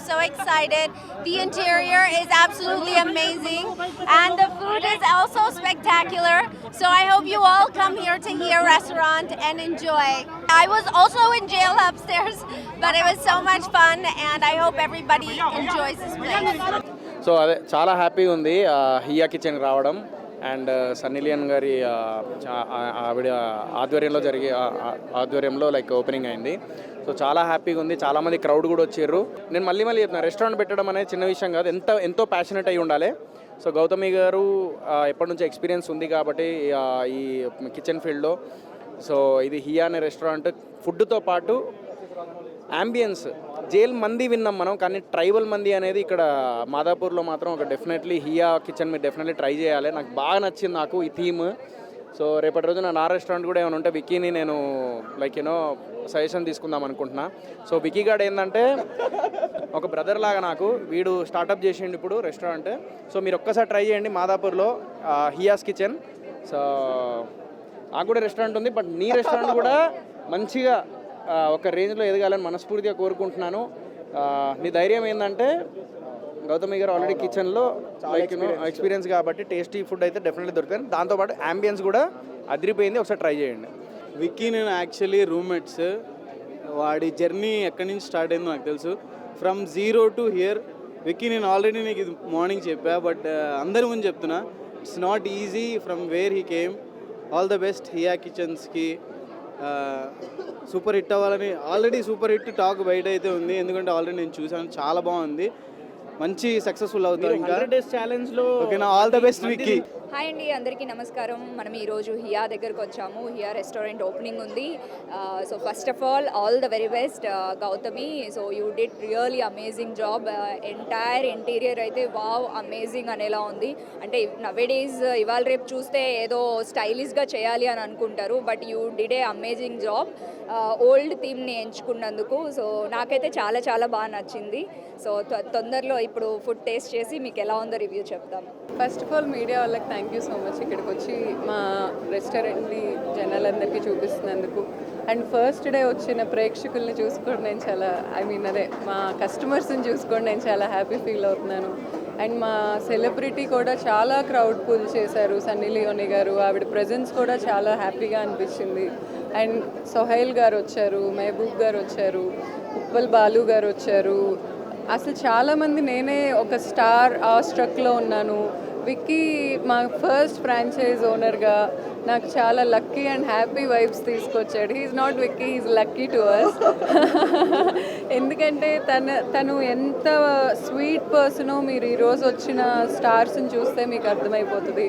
so excited The interior is absolutely amazing, and the food is also spectacular. So I hope you all come here to Here Restaurant and enjoy. I was also in jail upstairs, but it was so much fun, and I hope everybody enjoys this place. So అదే చాలా హ్యాపీగా ఉంది here kitchen రావడం and Sunny Leone గారి ఆవిడ ఆధ్వర్యంలో జరిగే ఆధ్వర్యంలో లైక్ ఓపెనింగ్ అయింది సో చాలా హ్యాపీగా ఉంది. చాలామంది క్రౌడ్ కూడా వచ్చారు. నేను మళ్ళీ మళ్ళీ చెప్తున్నా రెస్టారెంట్ పెట్టడం అనేది చిన్న విషయం కాదు. ఎంత ఎంతో ప్యాషనెట్ అయి ఉండాలి. సో గౌతమి గారు ఎప్పటి నుంచి ఎక్స్పీరియన్స్ ఉంది కాబట్టి ఈ కిచెన్ ఫీల్డ్లో సో ఇది హియా అనే రెస్టారెంట్ ఫుడ్తో పాటు అంబియన్స్ జైల్ మంది విన్నాం మనం కానీ ట్రైబల్ మంది అనేది ఇక్కడ మాదాపూర్లో మాత్రం ఒక డెఫినెట్లీ హియా కిచెన్ మీరు డెఫినెట్లీ ట్రై చేయాలి. నాకు బాగా నచ్చింది నాకు ఈ థీమ్ సో రేపటి రోజున నా రెస్టారెంట్ కూడా ఏమైనా ఉంటే విక్కీని నేను లైక్ యూనో సజెషన్ తీసుకుందాం అనుకుంటున్నా. సో విక్కీ గాడు ఏంటంటే ఒక బ్రదర్ లాగా నాకు వీడు స్టార్టప్ చేసిండు ఇప్పుడు రెస్టారెంట్ సో మీరు ఒక్కసారి ట్రై చేయండి మాదాపూర్లో హియాస్ కిచెన్ సో నాకు కూడా రెస్టారెంట్ ఉంది బట్ నీ రెస్టారెంట్ కూడా మంచిగా ఒక రేంజ్లో ఎదగాలని మనస్ఫూర్తిగా కోరుకుంటున్నాను. నీ ధైర్యం ఏంటంటే గౌతమి గారు ఆల్రెడీ కిచెన్లో లైక్ ఎక్స్పీరియన్స్ కాబట్టి టేస్టీ ఫుడ్ అయితే డెఫినెట్లీ దొరుకుతుంది. దాంతోపాటు అంబియన్స్ కూడా అదిరిపోయింది. ఒకసారి ట్రై చేయండి. విక్కీ నేను యాక్చువల్లీ రూమ్మేట్స్ వాడి జర్నీ ఎక్కడి నుంచి స్టార్ట్ అయిందో నాకు తెలుసు. From zero to here Vicky నేను ఆల్రెడీ నీకు ఇది మార్నింగ్ చెప్పా బట్ అందరి ముందు చెప్తున్నా. It's not easy from where he came all the best Hiya కిచెన్స్కి super hit అవ్వాలని ఆల్రెడీ సూపర్ హిట్ టాక్ బయట అయితే ఉంది. ఎందుకంటే ఆల్రెడీ నేను చూసాను చాలా బాగుంది. మంచి సక్సెస్ఫుల్ అవుతారు ఇంకా. డేస్ ఛాలెంజ్లో ఓకేనా all the best Vicky hi అండి అందరికీ నమస్కారం. మనం ఈరోజు హియా దగ్గరకు వచ్చాము. హియా రెస్టారెంట్ ఓపెనింగ్ ఉంది. So first of all all the very best Gautami. So you did really amazing job. Entire interior అయితే వావ్ అమేజింగ్ అనేలా ఉంది. అంటే నవే డేస్ ఇవాళ రేపు చూస్తే ఏదో స్టైలిష్గా చేయాలి అని అనుకుంటారు but you did a amazing job. Old థీమ్ని ఎంచుకున్నందుకు. సో నాకైతే చాలా చాలా బాగా నచ్చింది. సో తొ- తొందరలో ఇప్పుడు ఫుడ్ టేస్ట్ చేసి మీకు ఎలా ఉందో రివ్యూ చెప్తాం ఫస్ట్ ఆఫ్ ఆల్ మీడియా వాళ్ళకి థ్యాంక్ యూ సో మచ్. ఇక్కడికి వచ్చి మా రెస్టారెంట్ని జనాలందరికీ చూపిస్తున్నందుకు. అండ్ ఫస్ట్ డే వచ్చిన ప్రేక్షకుల్ని చూసుకోండి నేను చాలా ఐ మీన్ అదే మా కస్టమర్స్ని చూసుకోండి నేను చాలా హ్యాపీ ఫీల్ అవుతున్నాను. అండ్ మా సెలబ్రిటీ కూడా చాలా క్రౌడ్ పుల్ చేశారు సన్నీ లియోని గారు. ఆవిడ ప్రజెన్స్ కూడా చాలా హ్యాపీగా అనిపించింది. అండ్ సొహైల్ గారు వచ్చారు మహబూబ్ గారు వచ్చారు ఉప్పల్ బాలు గారు వచ్చారు. అసలు చాలామంది నేనే ఒక స్టార్ ఆ స్ట్రక్లో ఉన్నాను. విక్కీ మా ఫస్ట్ ఫ్రాంచైజ్ ఓనర్గా నాకు చాలా లక్కీ అండ్ హ్యాపీ వైబ్స్ తీసుకొచ్చాడు. He's not Vicky he's lucky to us ఎందుకంటే తన తను ఎంత స్వీట్ పర్సనో మీరు ఈరోజు వచ్చిన స్టార్స్ని చూస్తే మీకు అర్థమైపోతుంది.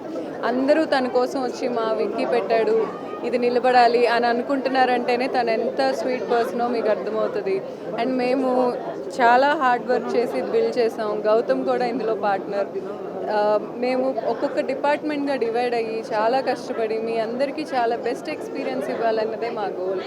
అందరూ తన కోసం వచ్చి మా విక్కీ పెట్టాడు. ఇది నిలబడాలి అని అనుకుంటున్నారంటేనే తను ఎంత స్వీట్ పర్సనో మీకు అర్థమవుతుంది. అండ్ మేము చాలా హార్డ్ వర్క్ చేసి ఇది బిల్డ్ చేసాం. గౌతమ్ కూడా ఇందులో పార్ట్నర్ మేము ఒక్కొక్క డిపార్ట్మెంట్గా డివైడ్ అయ్యి చాలా కష్టపడి మీ అందరికీ చాలా బెస్ట్ ఎక్స్పీరియన్స్ ఇవ్వాలన్నదే మా గోల్.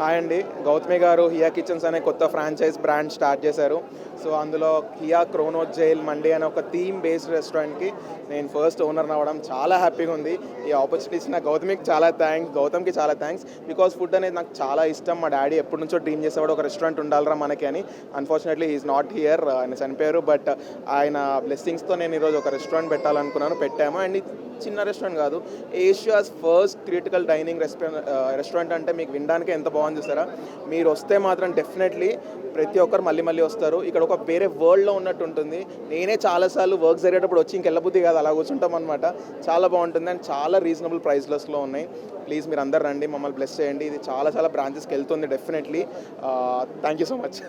హాయ్ అండి. గౌతమి గారు హియా కిచెన్స్ అనే కొత్త ఫ్రాంచైజ్ బ్రాండ్ స్టార్ట్ చేశారు. సో అందులో కియా క్రోనో జైల్ మండే అనే ఒక థీమ్ బేస్డ్ రెస్టారెంట్కి నేను ఫస్ట్ ఓనర్ అవ్వడం చాలా హ్యాపీగా ఉంది. ఈ ఆపర్చునిటీస్ నా గౌతమికి చాలా థ్యాంక్స్ గౌతమ్కి చాలా థ్యాంక్స్ బికాస్ ఫుడ్ అనేది నాకు చాలా ఇష్టం. మా డాడీ ఎప్పటి నుంచో డ్రీమ్ చేసేవాడు ఒక రెస్టారెంట్ ఉండాలరా మనకి అని. అన్ఫార్చునేట్లీ ఈజ్ నాట్ హియర్ ఆయన చనిపోయారు. బట్ ఆయన బ్లెస్సింగ్స్తో నేను ఈరోజు ఒక రెస్టారెంట్ పెట్టాలనుకున్నాను. పెట్టాము. అండ్ చిన్న రెస్టారెంట్ కాదు. Asia's first critical dining restaurant restaurant అంటే మీకు వినడానికి ఎంత బాగుంది చూసారా? మీరు వస్తే మాత్రం డెఫినెట్లీ ప్రతి ఒక్కరు మళ్ళీ మళ్ళీ వస్తారు. ఇక్కడ ఒక వేరే వరల్డ్లో ఉన్నట్టు ఉంటుంది. నేనే చాలాసార్లు వర్క్ జరిగేటప్పుడు వచ్చి ఇంకెళ్ళబుద్ధి కాదు అలా కూర్చుంటాం అనమాట చాలా బాగుంటుంది అండ్ చాలా రీజనబుల్ ప్రైస్లెస్లో ఉన్నాయి. ప్లీజ్ మీరు అందరు రండి మమ్మల్ని బ్లెస్ చేయండి. ఇది చాలా చాలా బ్రాంచెస్కి వెళ్తుంది definitely thank you so much